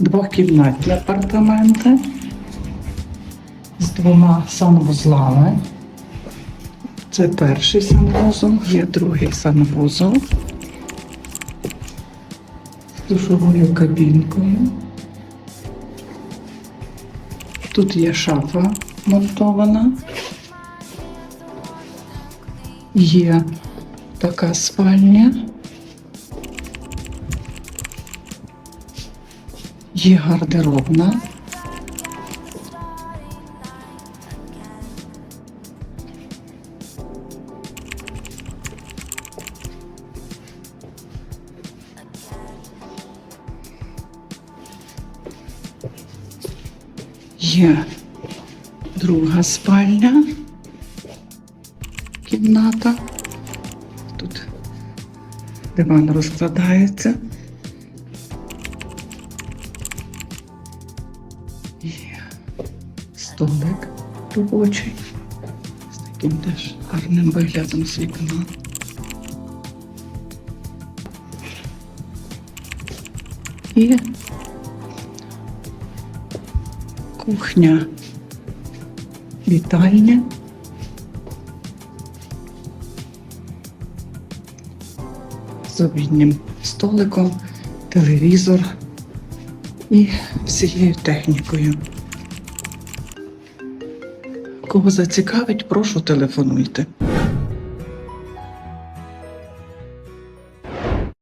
двохкімнатні апартаменти з двома санвузлами. Це перший санвузол, є другий санвузол з душовою кабінкою. Тут є шафа монтована. Є така спальня. Є гардеробна. Є друга спальня, кімната. Тут диван розкладається. Є столик робочий з таким теж гарним виглядом з вікна. І кухня, вітальня. З обіднім столиком, телевізор і всією технікою. Кого зацікавить, прошу телефонуйте.